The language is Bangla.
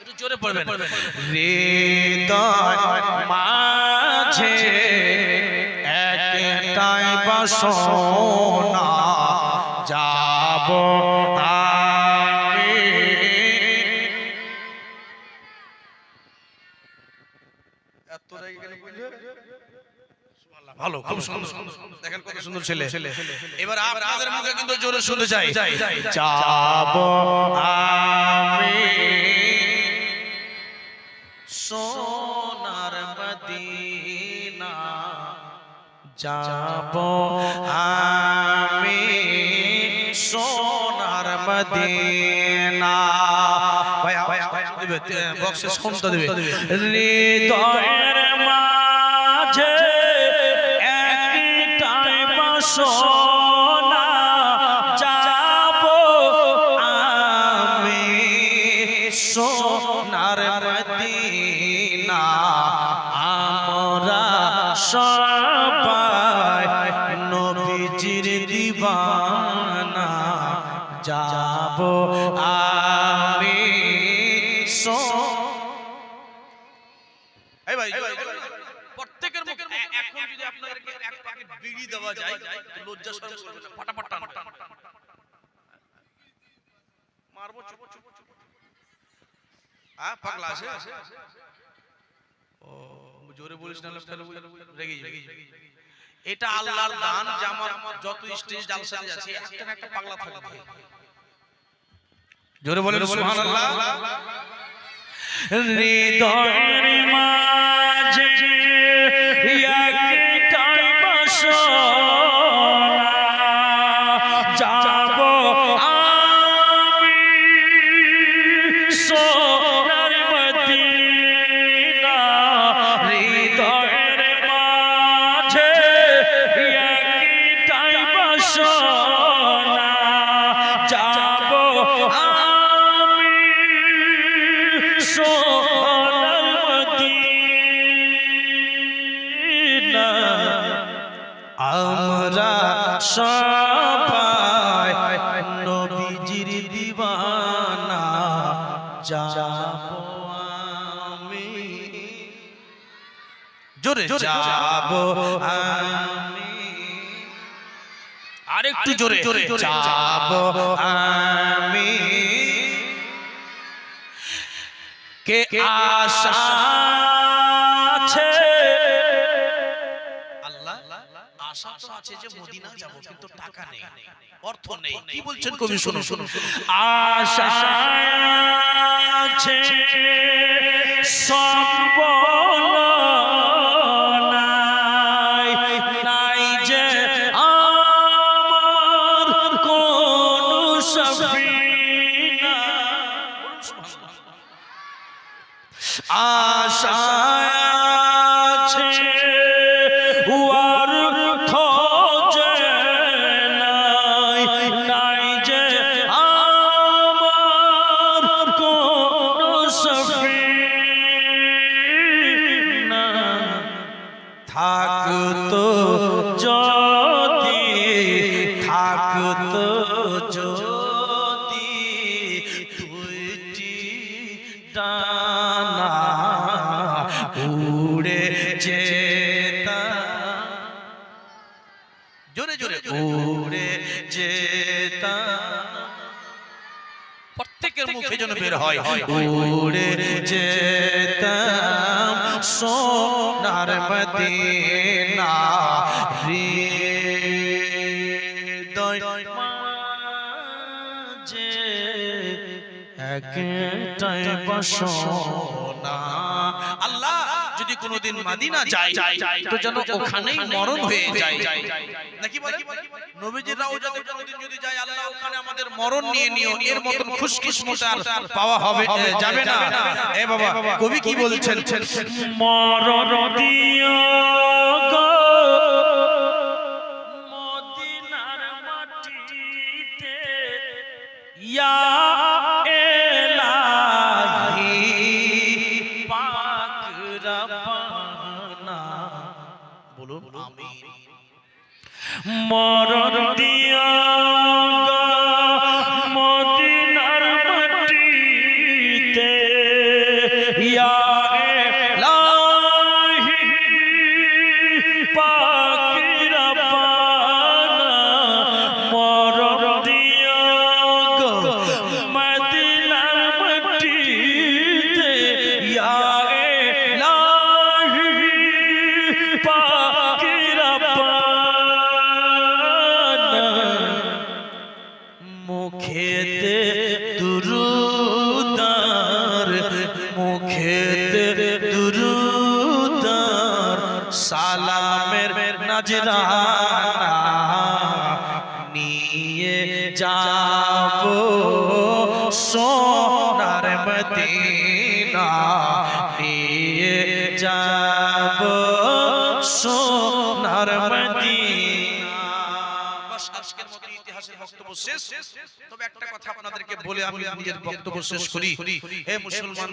একটু জোরে পড়বেন হৃদয় মাঝে একটাই বাসনা যাব ভালো খুব সুন্দর দেখেন কত সুন্দর ছেলে এবার আপনাদের মুখে কিন্তু জোরে শুনতে চাই যাব আমি সোনার মদিনা যাব আমি সোনার মদিনা বক্সে শুনতে দিবে হৃদয়ের মাঝে বাসনা যাব আমি সোনার মদিনা। আমরা সবাই নবীজির দিবানা। যাব আমি সো এই ভাই। এখন যদি আপনাদেরকে এক প্যাকেট বিড়ি দেওয়া যায় লজ্জা শরম করবে না। ফটাফট টান টান মারবো চুপ চুপ চুপ। হ্যাঁ পাগলা আছে? ও জোরে বলিস না রেগে যাবে। এটা আল্লাহর দান যে আমার যত স্টেজ জালসাতে যাচ্ছে একটা না একটা পাগলা থাকবে। জোরে বলেন সুবহানাল্লাহ। হৃদয়ের মাঝে বাসনা যাব আমি। জোরে যাব আমি। আরেকটু জোরে যাব আমি। কে আশা আশা তো আছে যে মদিনা যাব কিন্তু টাকা নেই। অর্থ নেই। কি বলছেন কবি? শুনো শুনো আশা আছে সফিনা। আশা থাকতো যদি থাকতো যদি তুইটি ডানা উড়ে যেতা জোরে জোরে উড়ে যেতা প্রত্যেকের মুখে যেন বের হয়। উড়ে যেতাম। সোনার মদিনা হৃদয় মাঝে একটাই বসো আল্লাহ যদি কোনোদিন মাদিনা যায় তো যেন ওখানেই মরণ হয়ে যায়। নাকি বলে? নবীজিরাও যাতে কোনোদিন যদি যায় আল্লাহ ওখানে আমাদের মরণ নিয়ে নিও এর মতন খুশকিসমত আর পাওয়া হবে যাবে না। এ বাবা কবি কি বলছেন? মরণ দিও গো। মদিনার মাটিতে ইয়া মরণ মুখেতে দুরুদার মুখেতে দুরুদার সালামের নাজরানা নিয়ে যাব সোনার মদিনা নিয়ে যাব সোনার বক্তব্য শেষ। তবে একটা কথা আপনাদেরকে বলে আমি নিজের বক্তব্য শেষ করি। হে মুসলমান